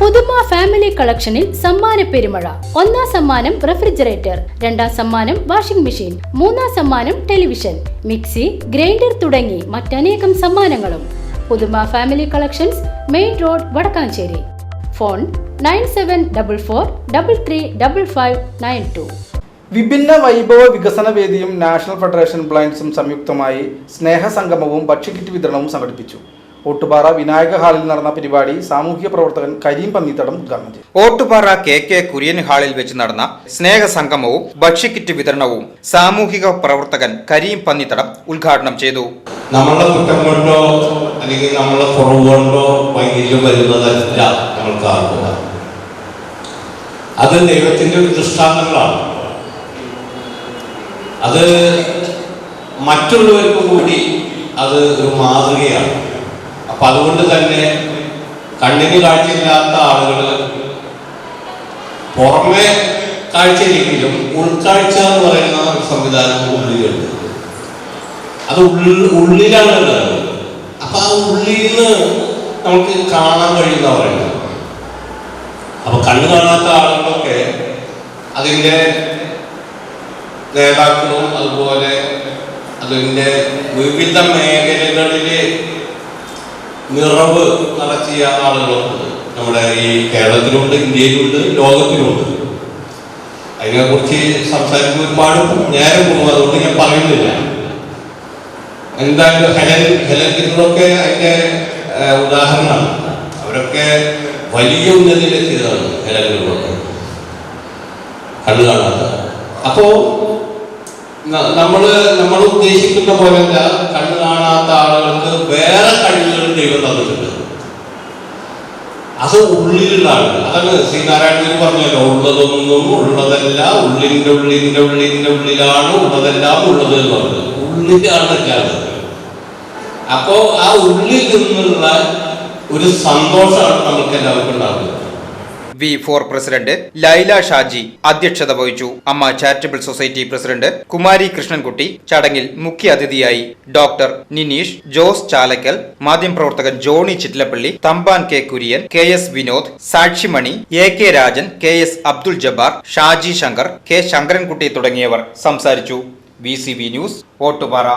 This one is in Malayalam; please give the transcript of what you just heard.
പുതുമ ഫാമിലി കളക്ഷനിൽ സമ്മാന പെരുമഴ. ഒന്നാം സമ്മാനം റെഫ്രിജറേറ്റർ രണ്ടാം സമ്മാനം വാഷിംഗ് മെഷീൻ മൂന്നാം സമ്മാനം ടെലിവിഷൻ മിക്സി ഗ്രൈൻഡർ തുടങ്ങി മറ്റനേകം സമ്മാനങ്ങളും. പുതുമ family collections main road Vadakkanchery. Phone nine seven double four double three double five nine two. വിഭിന്ന വൈഭവ വികസന വേദിയും നാഷണൽ ഫെഡറേഷൻ ബ്ലൈൻഡ്സും സംയുക്തമായി സ്നേഹസംഗമവും ഭക്ഷ്യക്കിറ്റ് വിതരണവും സംഘടിപ്പിച്ചു. ഓട്ടുപാറ വിനായക ഹാളിൽ നടന്ന പരിപാടി സാമൂഹ്യ പ്രവർത്തകൻ കരീം പന്നിത്തടം ഉദ്ഘാടനം ചെയ്തു. ഓട്ടുപാറ കെ കെ കുര്യൻ ഹാളിൽ വെച്ച് നടന്ന സ്നേഹ സംഗമവും ഭക്ഷ്യക്കിറ്റ് വിതരണവും സാമൂഹിക പ്രവർത്തകൻ കരീം പന്നിത്തടം ഉദ്ഘാടനം ചെയ്തു. നമ്മളെ കുറ്റം കൊണ്ടോ അല്ലെങ്കിൽ നമ്മളെ കുറവ് കൊണ്ടോ വൈകല്യം വരുന്നതല്ല നമ്മൾക്ക് ആർക്കുക അത് ദൈവത്തിന്റെ ഒരു ദൃഷ്ടാന്തങ്ങളാണ്. അത് മറ്റുള്ളവർക്ക് കൂടി അത് ഒരു മാതൃകയാണ്. അപ്പൊ അതുകൊണ്ട് തന്നെ കണ്ണിന് കാഴ്ചയില്ലാത്ത ആളുകൾ പുറമെ കാഴ്ചയില്ലെങ്കിലും ഉൾക്കാഴ്ച എന്ന് പറയുന്ന സംവിധാനം ഉള്ളിലുണ്ട്. അത് ഉള്ളിലാണ് ഉള്ളത്. അപ്പൊ ആ ഉള്ളിൽ നിന്ന് നമുക്ക് കാണാൻ കഴിയുന്ന പറയുന്നത് അപ്പൊ കണ്ണു കാണാത്ത ആളുകളൊക്കെ അതിന്റെ നേതാക്കളും അതുപോലെ അതിന്റെ വിവിധ മേഖലകളിൽ നിറവ് നടത്തിയ ആളുകളുണ്ട്. നമ്മുടെ ഈ കേരളത്തിലുണ്ട് ഇന്ത്യയിലുണ്ട് ലോകത്തിലുണ്ട്. അതിനെക്കുറിച്ച് സംസാരിക്കുമ്പോൾ ഒരുപാട് നേരം പോകും. അതുകൊണ്ട് ഞാൻ പറയുന്നില്ല. എന്തായാലും ഹെലൻ ഹെലൻ കിന്നറൊക്കെ അതിന്റെ ഉദാഹരണമാണ്. അവരൊക്കെ വലിയ ഉന്നതിയിലെത്തിയതാണ് ഹെലൻ കിന്നറൊക്കെ കണ്ണു കാണാത്ത. അപ്പോ ന- നമ്മൾ നമ്മൾ ഉദ്ദേശിക്കുന്ന പോലെയല്ല കണ്ണു കാണാത്ത ആളുകൾക്ക് വേറെ കഴിവുകൾ ദൈവം തന്നിട്ടുണ്ട്. അത് ആളുകൾ. അതാണ് ഗുരു പറഞ്ഞല്ലോ ഉള്ളതൊന്നും ഉള്ളതല്ല ഉള്ളിന്റെ ഉള്ളിന്റെ ഉള്ളിന്റെ ഉള്ളിലാണ് ഉള്ളതെല്ലാം ഉള്ളത് എന്ന് പറഞ്ഞത്. ഉള്ളിലാണ് എല്ലാം അപ്പോ ആ ഉള്ളിൽ നിന്നുള്ള ഒരു സന്തോഷമാണ് നമുക്ക് എല്ലാവർക്കും ഉണ്ടാകുന്നത് V four president Laila Shaji അധ്യക്ഷത വഹിച്ചു. Amma charitable society president Kumari Krishnankutty ചടങ്ങിൽ മുഖ്യ അതിഥിയായി ഡോക്ടർ നിനീഷ് ജോസ് ചാലക്കൽ മാധ്യമപ്രവർത്തകൻ Johnny Chittilappally Thampan K Kurian K S Vinod Sakshimani A K Rajan K S Abdul Jabbar Shaji Shankar K Sankarankutty തുടങ്ങിയവർ സംസാരിച്ചു. V news Ottupara.